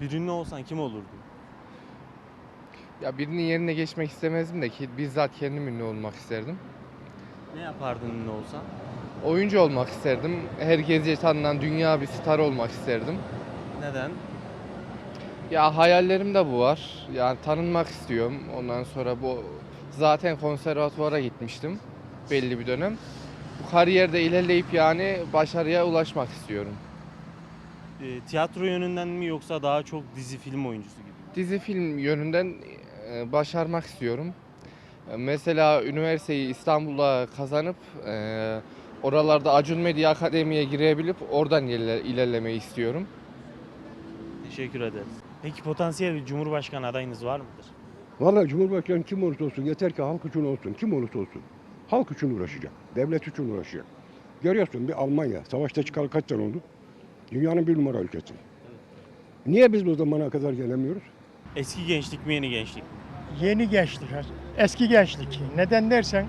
Bir ünlü olsan kim olurdun? Ya birinin yerine geçmek istemezdim de ki bizzat kendim ünlü olmak isterdim. Ne yapardın ünlü olsan? Oyuncu olmak isterdim. Herkesce tanınan dünya bir star olmak isterdim. Neden? Ya hayallerim de bu var. Yani tanınmak istiyorum. Ondan sonra bu zaten konservatuvara gitmiştim belli bir dönem. Bu kariyerde ilerleyip yani başarıya ulaşmak istiyorum. E, tiyatro yönünden mi yoksa daha çok dizi film oyuncusu gibi? mi? Dizi film yönünden e, başarmak istiyorum. E, Mesela üniversiteyi İstanbul'da kazanıp e, oralarda Acun Medya Akademi'ye girebilip oradan ilerle- ilerlemeyi istiyorum. Teşekkür ederiz. Peki potansiyel bir cumhurbaşkanı adayınız var mıdır? Vallahi Cumhurbaşkanı kim olursa olsun yeter ki halk için olsun. Kim olursa olsun. Halk için uğraşacak. Devlet için uğraşacak. Görüyorsun bir Almanya. Savaşta çıkalı kaç sene oldu? Dünyanın bir numara ülkesi. Niye biz bu zamana kadar gelemiyoruz? Eski gençlik mi yeni gençlik mi? Yeni gençlik, eski gençlik. Neden dersen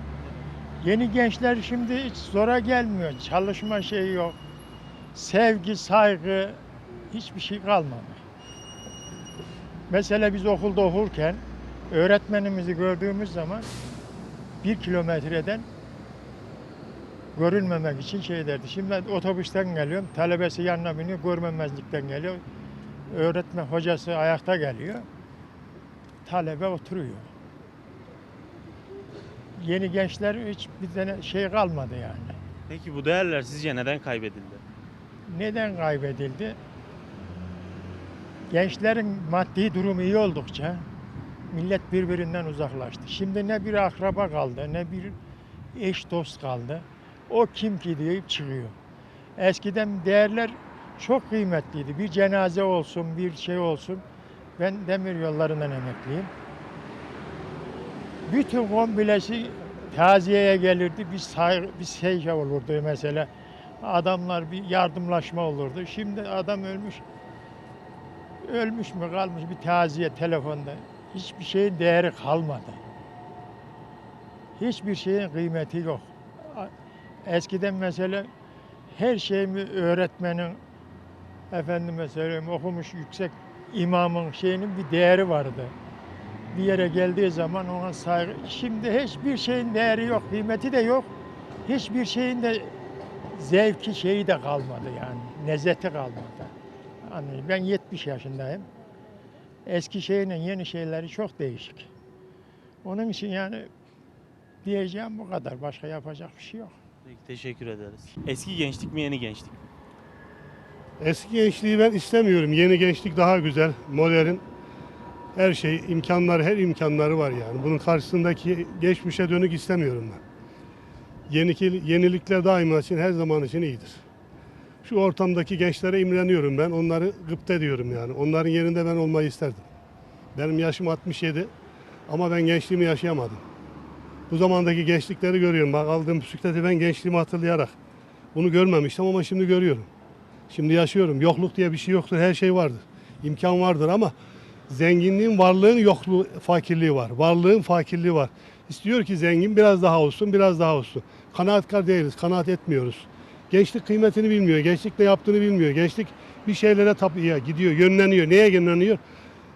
yeni gençler şimdi hiç zora gelmiyor. Çalışma şeyi yok. Sevgi, saygı hiçbir şey kalmadı. Mesela biz okulda okurken öğretmenimizi gördüğümüz zaman bir kilometreden görülmemek için şey derdi. Şimdi otobüsten geliyorum, talebesi yanına biniyor, görmemezlikten geliyor. Öğretmen, hocası ayakta geliyor talebe oturuyor. Yeni gençler hiç bir tane şey kalmadı yani. Peki bu değerler sizce neden kaybedildi? Neden kaybedildi? Gençlerin maddi durumu iyi oldukça millet birbirinden uzaklaştı. Şimdi ne bir akraba kaldı, ne bir eş dost kaldı. O kim ki deyip çıkıyor. Eskiden değerler çok kıymetliydi. Bir cenaze olsun, bir şey olsun. Ben demir yollarından emekliyim. Bütün kombilesi taziyeye gelirdi. Bir, saygı, bir şey olurdu mesela. Adamlar bir yardımlaşma olurdu. Şimdi adam ölmüş. Ölmüş mü kalmış bir taziye telefonda. Hiçbir şeyin değeri kalmadı. Hiçbir şeyin kıymeti yok. Eskiden mesela her şeyimi öğretmenin efendime söyleyeyim okumuş yüksek imamın şeyinin bir değeri vardı. Bir yere geldiği zaman ona saygı. Şimdi hiçbir şeyin değeri yok, kıymeti de yok. Hiçbir şeyin de zevki şeyi de kalmadı yani. Lezzeti kalmadı. Yani ben 70 yaşındayım. Eski şeyle yeni şeyleri çok değişik. Onun için yani diyeceğim bu kadar. Başka yapacak bir şey yok. Peki teşekkür ederiz. Eski gençlik mi yeni gençlik? Eski gençliği ben istemiyorum. Yeni gençlik daha güzel, modern. Her şey, imkanlar, her imkanları var yani. Bunun karşısındaki geçmişe dönük istemiyorum ben. Yeniki, yenilikler daima için, her zaman için iyidir. Şu ortamdaki gençlere imreniyorum ben. Onları gıpta ediyorum yani. Onların yerinde ben olmayı isterdim. Benim yaşım 67 ama ben gençliğimi yaşayamadım. Bu zamandaki gençlikleri görüyorum. Bak aldığım bisikleti ben gençliğimi hatırlayarak. Bunu görmemiştim ama şimdi görüyorum. Şimdi yaşıyorum. Yokluk diye bir şey yoktur. Her şey vardır. İmkan vardır ama zenginliğin varlığın yokluğu, fakirliği var. Varlığın fakirliği var. İstiyor ki zengin biraz daha olsun, biraz daha olsun. Kanaatkar değiliz, kanaat etmiyoruz. Gençlik kıymetini bilmiyor, gençlik ne yaptığını bilmiyor. Gençlik bir şeylere tapıya gidiyor, yönleniyor. Neye yönleniyor?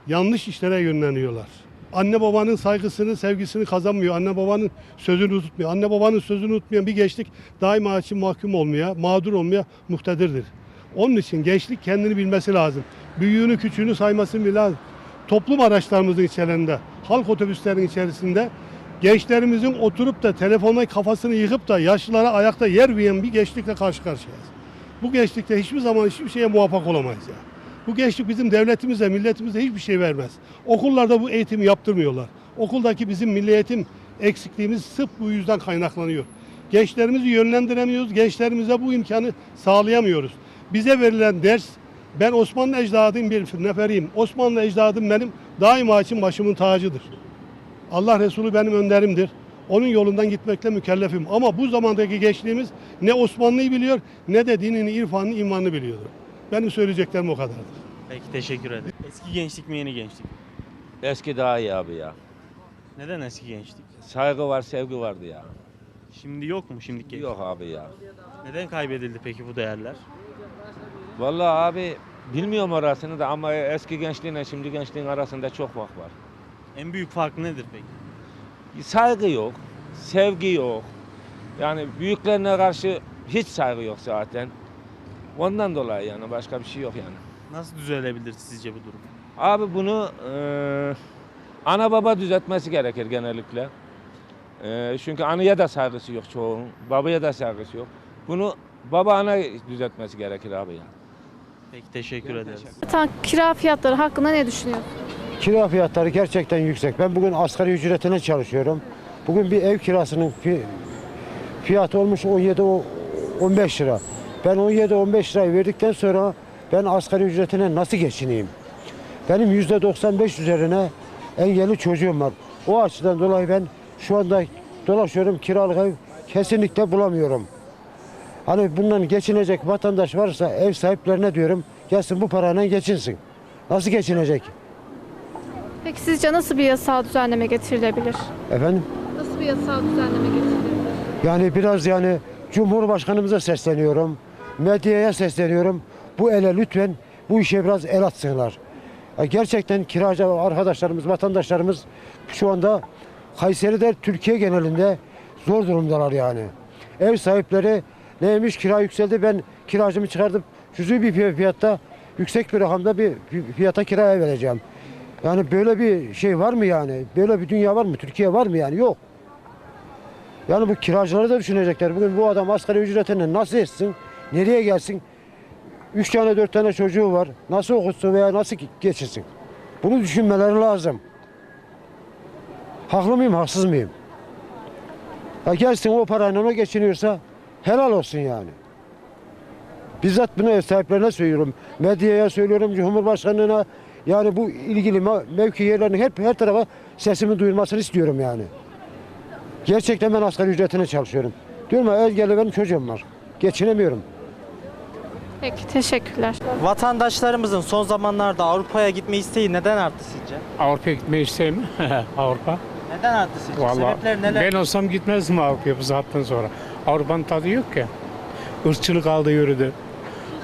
Yanlış işlere yönleniyorlar. Anne babanın saygısını, sevgisini kazanmıyor. Anne babanın sözünü tutmuyor. Anne babanın sözünü tutmayan bir gençlik daima için mahkum olmaya, mağdur olmaya muhtedirdir. Onun için gençlik kendini bilmesi lazım. Büyüğünü küçüğünü saymasını bile lazım. Toplum araçlarımızın içerisinde, halk otobüslerinin içerisinde gençlerimizin oturup da telefona kafasını yıkıp da yaşlılara ayakta yer veren bir gençlikle karşı karşıyayız. Bu gençlikte hiçbir zaman hiçbir şeye muvaffak olamayız ya. Bu gençlik bizim devletimize, milletimize hiçbir şey vermez. Okullarda bu eğitimi yaptırmıyorlar. Okuldaki bizim milli eğitim eksikliğimiz sırf bu yüzden kaynaklanıyor. Gençlerimizi yönlendiremiyoruz, gençlerimize bu imkanı sağlayamıyoruz. Bize verilen ders, ben Osmanlı ecdadın bir neferiyim. Osmanlı ecdadım benim daima için başımın tacıdır. Allah Resulü benim önderimdir. Onun yolundan gitmekle mükellefim. Ama bu zamandaki gençliğimiz ne Osmanlı'yı biliyor ne de dinini, irfanını, imanını biliyordu. Benim söyleyeceklerim o kadardır. Peki teşekkür ederim. Eski gençlik mi yeni gençlik mi? Eski daha iyi abi ya. Neden eski gençlik? Saygı var, sevgi vardı ya. Şimdi yok mu şimdiki gençlik? Yok abi ya. Neden kaybedildi peki bu değerler? Vallahi abi Bilmiyorum orasını da ama eski gençliğinle şimdi gençliğin arasında çok fark var. En büyük fark nedir peki? Saygı yok, sevgi yok. Yani büyüklerine karşı hiç saygı yok zaten. Ondan dolayı yani başka bir şey yok yani. Nasıl düzelebilir sizce bu durum? Abi bunu eee, ana baba düzeltmesi gerekir genellikle. Eee, çünkü anıya da saygısı yok çoğunun, babaya da saygısı yok. Bunu baba ana düzeltmesi gerekir abi ya. Peki teşekkür ederiz. Vatan kira fiyatları hakkında ne düşünüyorsun? Kira fiyatları gerçekten yüksek. Ben bugün asgari ücretine çalışıyorum. Bugün bir ev kirasının fi- fiyatı olmuş 17-15 lira. Ben 17-15 lirayı verdikten sonra ben asgari ücretine nasıl geçineyim? Benim %95 üzerine engelli çocuğum var. O açıdan dolayı ben şu anda dolaşıyorum kiralık ev kesinlikle bulamıyorum. Hani bundan geçinecek vatandaş varsa ev sahiplerine diyorum gelsin bu parayla geçinsin. Nasıl geçinecek? Peki sizce nasıl bir yasal düzenleme getirilebilir? Efendim? Nasıl bir yasal düzenleme getirilebilir? Yani biraz yani Cumhurbaşkanımıza sesleniyorum. Medyaya sesleniyorum. Bu ele lütfen bu işe biraz el atsınlar. Gerçekten kiracı arkadaşlarımız, vatandaşlarımız şu anda Kayseri'de Türkiye genelinde zor durumdalar yani. Ev sahipleri neymiş kira yükseldi ben kiracımı çıkartıp cüzi bir fiy- fiyatta yüksek bir rakamda bir fi- fiyata kiraya vereceğim. Yani böyle bir şey var mı yani? Böyle bir dünya var mı? Türkiye var mı yani? Yok. Yani bu kiracıları da düşünecekler. Bugün bu adam asgari ücretine nasıl etsin? Nereye gelsin? Üç tane dört tane çocuğu var. Nasıl okutsun veya nasıl geçirsin? Bunu düşünmeleri lazım. Haklı mıyım, haksız mıyım? Ya gelsin o parayla o geçiniyorsa helal olsun yani. Bizzat bunu ev sahiplerine söylüyorum. Medyaya söylüyorum, Cumhurbaşkanlığına. Yani bu ilgili me- mevki yerlerinin hep her tarafa sesimi duyurmasını istiyorum yani. Gerçekten ben asgari ücretine çalışıyorum. Diyorum ya engelli benim çocuğum var. Geçinemiyorum. Peki teşekkürler. Vatandaşlarımızın son zamanlarda Avrupa'ya gitme isteği neden arttı sizce? Avrupa'ya gitmeyi isterim. Avrupa. Neden arttı sizce? Vallahi Sebepler neler? ben olsam gitmezdim Avrupa'ya bu saatten sonra. Avrupa'nın tadı yok ki. Irkçılık aldı yürüdü.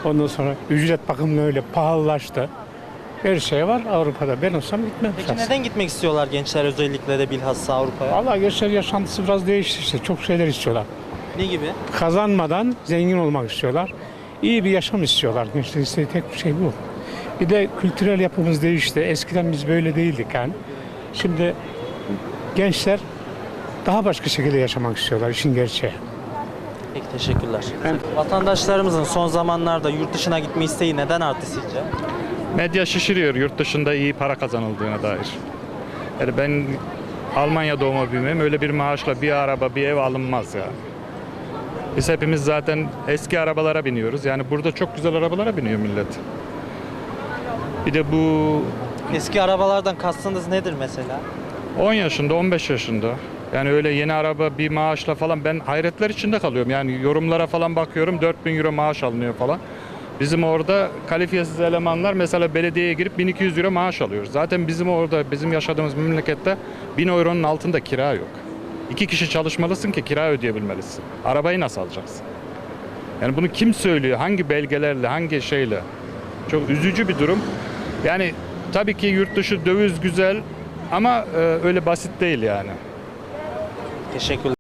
Ondan sonra ücret bakımından öyle pahalılaştı. Her şey var Avrupa'da. Ben olsam gitmem. Peki şahsen. neden gitmek istiyorlar gençler özellikle de bilhassa Avrupa'ya? Vallahi gençler yaşantısı biraz değişti işte. Çok şeyler istiyorlar. Ne gibi? Kazanmadan zengin olmak istiyorlar. İyi bir yaşam istiyorlar. Gençler istediği tek bir şey bu. Bir de kültürel yapımız değişti. Eskiden biz böyle değildik yani. Şimdi gençler daha başka şekilde yaşamak istiyorlar işin gerçeği. Peki teşekkürler. Vatandaşlarımızın son zamanlarda yurt dışına gitme isteği neden arttı sizce? Medya şişiriyor yurt dışında iyi para kazanıldığına dair. Yani ben Almanya doğma büyümeyim. Öyle bir maaşla bir araba, bir ev alınmaz ya. Biz hepimiz zaten eski arabalara biniyoruz. Yani burada çok güzel arabalara biniyor millet. Bir de bu Eski arabalardan kastınız nedir mesela? 10 yaşında, 15 yaşında. Yani öyle yeni araba bir maaşla falan ben hayretler içinde kalıyorum. Yani yorumlara falan bakıyorum 4000 euro maaş alınıyor falan. Bizim orada kalifiyesiz elemanlar mesela belediyeye girip 1200 euro maaş alıyor. Zaten bizim orada bizim yaşadığımız memlekette 1000 euronun altında kira yok. İki kişi çalışmalısın ki kira ödeyebilmelisin. Arabayı nasıl alacaksın? Yani bunu kim söylüyor? Hangi belgelerle, hangi şeyle? Çok üzücü bir durum. Yani tabii ki yurt dışı döviz güzel ama e, öyle basit değil yani. Teşekkürler.